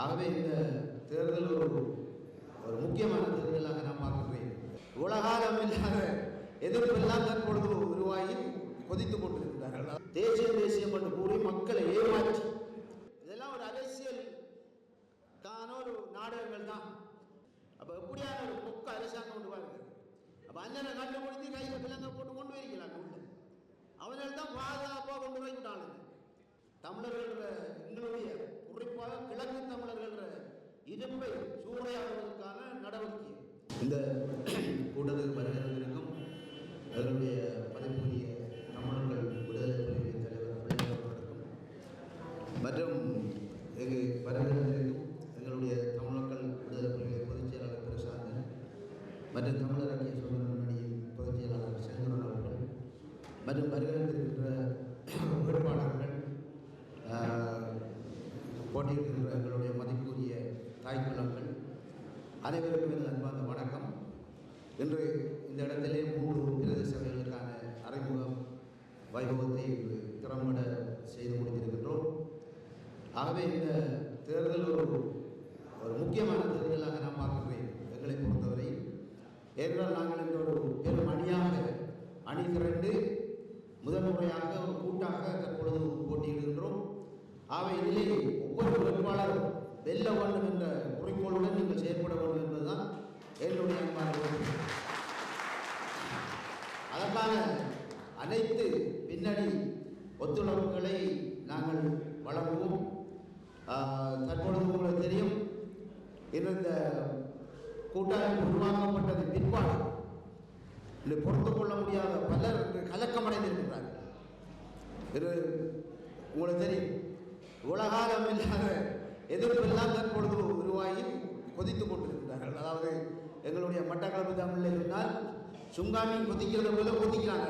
ஆகவே இந்த தேர்தல் ஒரு ஒரு முக்கியமான தேர்தலாக நான் பார்க்கின்றேன் உலகாலம் இல்லாத எதிர்ப்பெல்லாம் தற்பொழுது உருவாகி கொதித்துக் கொண்டிருக்கிறார்கள். தேசிய தேசியம் என்று கூறி மக்களை ஏமாற்றி. இதெல்லாம் ஒரு அரசியல். தான ஒரு நாடகங்கள் தான். அப்போ எப்படியான ஒரு பொக்க அரசாங்கம் கொண்டு பாருங்க அப்போ அண்ணனை கண்டுபிடித்து கையில் பிள்ளைங்க போட்டு கொண்டு வரீங்களா உள்ள அவனால் தான் பாதுகாப்பாக கொண்டு போய் விட்டாளுங்க. தமிழர்கள் எங்களுடைய குறிப்பாக கிழக்கு தமிழர்கள் இருப்பை சூறையாடுவதற்கான நடவடிக்கை. இந்த கூட்டத்துக்கு வருகிறவர்களுக்கும் அதனுடைய மதிப்புரிய தமிழர்கள் விடுதலை புலிகளின் தலைவர் அவர்களுக்கும் மற்றும் எங்கள் வருகிறவர்களுக்கும் எங்களுடைய தமிழர்கள் விடுதலை புலிகளை பொதுச் செயலாளர் பிரசாந்தன் மற்றும் தமிழர் தாய்க்குள்ளங்கள் அனைவருக்கும் எனது அன்பார்ந்த வணக்கம். இன்று இந்த இடத்திலே மூன்று பிரதேச சபைகளுக்கான அறிமுகம் வைபவத்தை திறம்பட செய்து முடித்திருக்கின்றோம். ஆகவே இந்த தேர்தல் ஒரு ஒரு முக்கியமான தேர்தலாக நான் பார்க்கின்றேன் எங்களை பொறுத்தவரை. ஏனென்றால் நாங்கள் இந்த ஒரு பெரும் அணியாக அணி திரண்டு முதல் முறையாக ஒரு கூட்டாக தற்பொழுது போட்டியிடுகின்றோம். ஆகவே இதிலே ஒவ்வொரு வேட்பாளரும் வெல்ல வேண்டும் என்ற குறிக்கோளுடன் நீங்கள் செயற்பட வேண்டும் என்பதுதான் என்னுடைய அன்பான அதற்கான அனைத்து பின்னணி ஒத்துழைப்புகளை நாங்கள் வழங்குவோம். தற்பொழுது உங்களுக்கு தெரியும் இருந்த கூட்டாளி உருவாக்கப்பட்டது பின்பாடு இன்று பொறுத்து கொள்ள முடியாத பலர் இன்று கலக்கமடைந்திருக்கிறார்கள். உங்களுக்கு தெரியும் உலகாலம் இல்லாத எதிர்ப்பெல்லாம் தற்பொழுது உருவாகி கொதித்துக் கொண்டிருக்கிறார்கள். அதாவது எங்களுடைய மட்டக்களப்பு தமிழில் இருந்தால் சுங்காமி கொதிக்கிறது போல கொதிக்கிறாங்க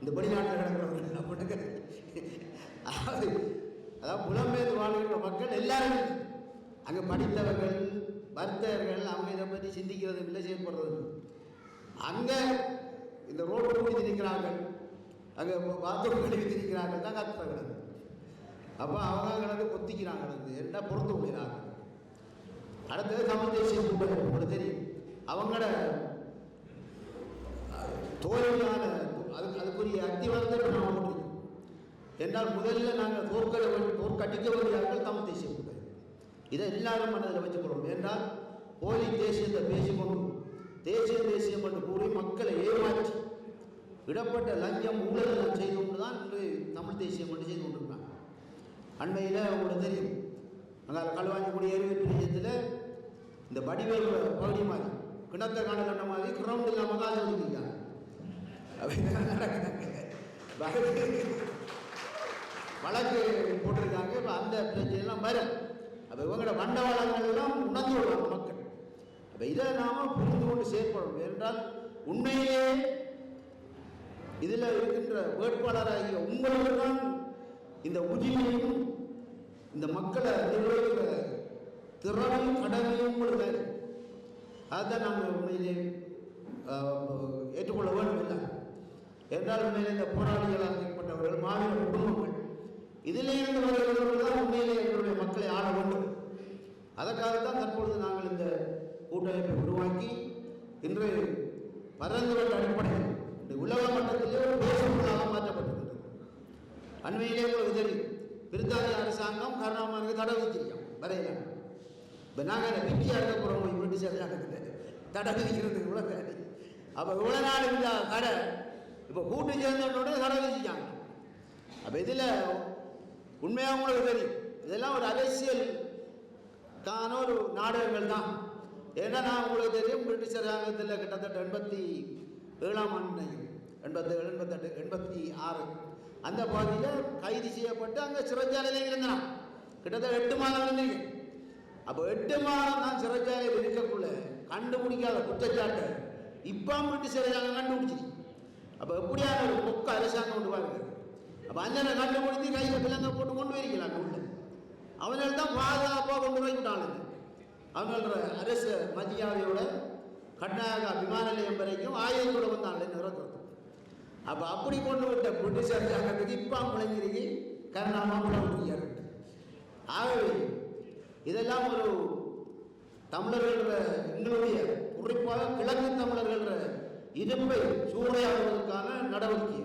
இந்த வெளிநாட்டில் கிடக்கிறவர்கள் அப்படின்னு அதாவது அதாவது புலம்பெயர்ந்து வாழ்கின்ற மக்கள் எல்லாரும் அங்கே படித்தவர்கள் வர்த்தகர்கள் அவங்க இதை பற்றி சிந்திக்கிறது இல்லை. செயல்படுறது அங்கே இந்த ரோடு மூடி திரிக்கிறார்கள் அங்கே பாத்ரூம் கழுவி திரிக்கிறார்கள் தான் கத்துறாங்க அப்போ அவங்க கிடந்து கொத்திக்கிறாங்க கிடந்து என்ன பொறுத்து முடிகிறாங்க அடுத்தது தமிழ் தேசிய கூட்டம் உங்களுக்கு தெரியும். அவங்களோட தோல்வியான அதுக்கு அதுக்குரிய அத்திவாரத்தை இப்போ நாம் போட்டிருக்கோம் என்றால் முதல்ல நாங்கள் தோற்க தோற்கடிக்க வேண்டியார்கள் தமிழ் தேசிய கூட்டம் இதை எல்லாரும் மனதில் வச்சுக்கொள்ளும் என்றால் போலி தேசியத்தை பேசிக்கொண்டு தேசிய தேசியம் என்று கூறி மக்களை ஏமாற்றி விடப்பட்ட லஞ்சம் ஊழல் செய்து கொண்டு தான் இன்று தமிழ் தேசியம் என்று செய்து கொண்டு அண்மையில் உங்களுக்கு தெரியும். அங்கே களுவாஞ்சிக்குடி எருவி பிரியத்தில் இந்த வடிவேல் பகுதி மாதிரி கிணத்த காண கண்ட மாதிரி கிரவுண்ட் இல்லாமல் தான் ஒதுக்கிருக்காங்க அப்படிதான் நடக்குதாங்க. வழக்கு போட்டிருக்காங்க. இப்போ அந்த பிரச்சனைலாம் வரும். அப்போ இவங்களோட வண்டவாளங்கள் எல்லாம் உணர்ந்து விடுவாங்க மக்கள். அப்போ இதை நாம் புரிந்து கொண்டு செயற்படணும். என்றால் உண்மையிலே இதில் இருக்கின்ற வேட்பாளராகிய உங்களுக்கு தான் இந்த உரிமையும் இந்த மக்களை நிர்வகிக்கிற திறமையும் கடமையும் உங்களுக்கு தான் இருக்கு. அதுதான் நாங்கள் உண்மையிலே ஏற்றுக்கொள்ள வேண்டும் இல்லை என்றால் உண்மையிலே இந்த போராளிகளாக ஏற்பட்டவர்கள் மாநில குடும்பங்கள் இதிலே இருந்து வருகிறவர்கள் தான் உண்மையிலே எங்களுடைய மக்களை ஆள வேண்டும். அதற்காகத்தான் தற்பொழுது நாங்கள் இந்த கூட்டமைப்பை உருவாக்கி இன்று பரந்துவட்ட அடிப்படையில் இந்த உலக மட்டத்திலே ஒரு பேசுபொருளாக மாற்றப்பட்டிருக்கிறது. அண்மையிலே ஒரு தெரியும் பிரித்தானிய அரசாங்கம் கருணாமனுக்கு தடை விதிச்சிருக்கோம் வரையில இப்போ நாங்கள் பிக்கி அடக்க போகிறோம் பிரிட்டிஷ் அரசாங்கத்தில் தடை விதிக்கிறதுக்கு கூட வேலை அப்போ இவ்வளோ நாள் இந்த கடை. இப்போ கூட்டு சேர்ந்தோட தடை விதிச்சிட்டாங்க அப்போ இதில் உண்மையாக உங்களுக்கு தெரியும். இதெல்லாம் ஒரு அரசியல். தான ஒரு நாடகங்கள் தான். ஏன்னா நான் உங்களுக்கு தெரியும் பிரிட்டிஷ் அரசாங்கத்தில் கிட்டத்தட்ட எண்பத்தி ஏழாம் ஆண்டு எண்பத்தேழு எண்பத்தெட்டு எண்பத்தி ஆறு அந்த பகுதியில் கைது செய்யப்பட்டு அங்கே சிறைச்சாலையிலே இருந்தான். கிட்டத்தட்ட எட்டு மாதம் இருந்தீங்க அப்போ எட்டு மாதம் தான் சிறைச்சாலையில் இருக்கக்குள்ள கண்டுபிடிக்காத குற்றச்சாட்டை இப்போ பிரிட்டிஷ் சிறைச்சாலை கண்டுபிடிச்சிருக்கு அப்போ எப்படியான ஒரு பொக்க அரசாங்கம் கொண்டு பாருங்க அப்போ அஞ்சனை கண்டுபிடிச்சி கையில் பிள்ளைங்க போட்டு கொண்டு வரீங்களா உள்ள? அவனால் தான் பாதுகாப்பாக கொண்டு போய் அவங்களோட அரசு மதியாவையோட கர்நாடகா விமான நிலையம் வரைக்கும் ஆயுதத்தோட வந்தாங்க நிறக்கிறது அப்போ அப்படி கொண்டு விட்ட பிரிட்டிஷ் அரசாங்கத்துக்கு இப்போ முழங்கிருக்கு கருணாமா முழங்கிருக்காரு ஆகவே இதெல்லாம் ஒரு தமிழர்கள் எங்களுடைய குறிப்பாக கிழக்கு தமிழர்கள் இரும்பை சூறையாடுவதற்கான நடவடிக்கை.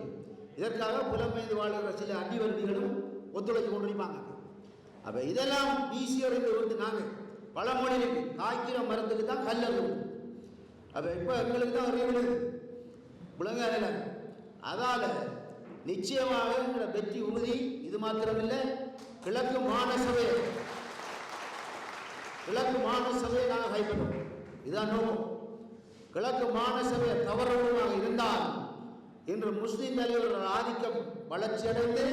இதற்காக புலமைந்து வாழ்கிற சில அடிவருதிகளும் ஒத்துழைத்து கொண்டிருப்பாங்க. அப்போ இதெல்லாம் வீசி வந்து நாங்கள் பல இருக்கு காய்க்கிற மரத்துக்கு தான் கல்லு அப்போ இப்போ எங்களுக்கு தான் அறிவு விளங்காத அதால் நிச்சயமாக எங்களோட வெற்றி உறுதி இது மாத்திரமில்லை. கிழக்கு மாநசபை கிழக்கு மாநசபையை நாங்கள் கைப்பற்றோம். இதுதான் நோக்கம். கிழக்கு மாநசபை தவறுமாக இருந்தால் இன்று முஸ்லீம் தலைவர்கள் ஆதிக்கம் வளர்ச்சியடைந்து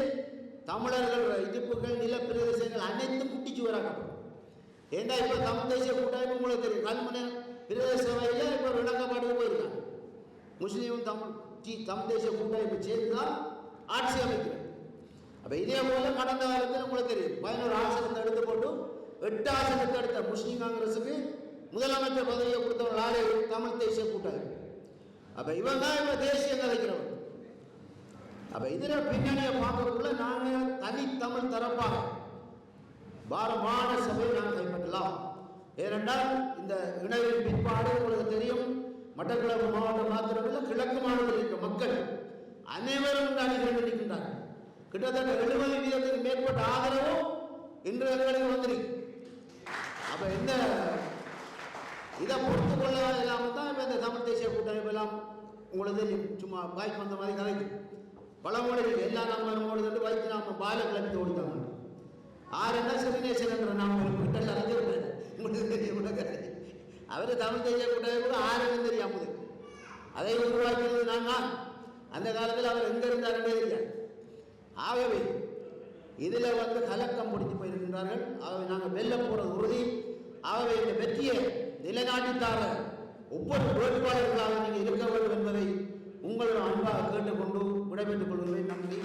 தமிழர்கள் இடுப்புகள் நிலப்பிரதேசங்கள் அனைத்தும் குட்டிச்சு வராங்க ஏண்டா இப்போ தமிழ் தேசிய கூட்டமைப்பு உங்களுக்கு தெரியும்? கல்முனை பிரதேச சபையில் இப்போ விளக்கப்பாடு போயிருக்காங்க. முஸ்லீமும் தமிழ் டி தமிழ் தேசிய கூட்டமைப்பு சேர்ந்து தான் ஆட்சி அமைக்கிறது. அப்போ இதே போல கடந்த காலத்தில் உங்களுக்கு தெரியும். பதினோரு ஆசனத்தை எடுத்து போட்டும் எட்டு ஆசனத்தை எடுத்த முஸ்லீம் காங்கிரஸுக்கு முதலமைச்சர் பதவியை கொடுத்தவங்க ஆளே தமிழ் தேசிய கூட்டமைப்பு அப்போ இவன் தான் இப்போ தேசியம் கதைக்கிறவன் அப்போ இதில் பின்னணியை பார்க்கறதுக்குள்ள நாங்கள் தனித்தமிழ் தரப்பாக பாரமான சபையை நாங்கள் கைப்பற்றலாம். ஏனென்றால் இந்த இணைவின் பிற்பாடு உங்களுக்கு தெரியும். மட்டக்களப்பு மாவட்டம் மாத்திரமில்லை கிழக்கு மாவட்டத்தில் இருக்கிற மக்கள் அனைவரும் இந்த அணிகள் நிற்கின்றார்கள். கிட்டத்தட்ட எழுபது வீதத்துக்கு மேற்பட்ட ஆதரவும் இன்று எங்களுக்கு வந்திருக்கு. அப்ப இந்த இதை பொறுத்து கொள்ள இல்லாமல் தான் இப்போ இந்த தமிழ் தேசிய கூட்டமைப்பு எல்லாம் உங்களுக்கு சும்மா பாய்க்கு வந்த மாதிரி கலைக்கு பல மொழிகள் எல்லா நாம ஓடுதுட்டு வைத்து நாம பால கிளம்பி ஆறு என்ன சிறுநேசன் என்ற நாம கிட்ட அறிஞ்சிருக்கிறேன் உங்களுக்கு தெரியும் கிடையாது அவர் தமிழ் தேசிய கூட்டமைப்பு கூட ஆரம்பம் தெரியாமல் அதை உருவாக்கியது நான் அந்த காலத்தில் அவர் எங்கே இருந்தார் தெரியாது ஆகவே இதில் வந்து கலக்கம் முடித்து போயிருக்கின்றார்கள். ஆகவே நாங்கள் வெல்ல போகிற உறுதி ஆகவே இந்த வெற்றியை நிலைநாட்டித்தாக ஒவ்வொரு வேட்பாளர்களாக நீங்கள் இருக்க வேண்டும் என்பதை உங்களோட அன்பாக கேட்டுக்கொண்டு விடைபெற்றுக் கொள்வதை நம்பி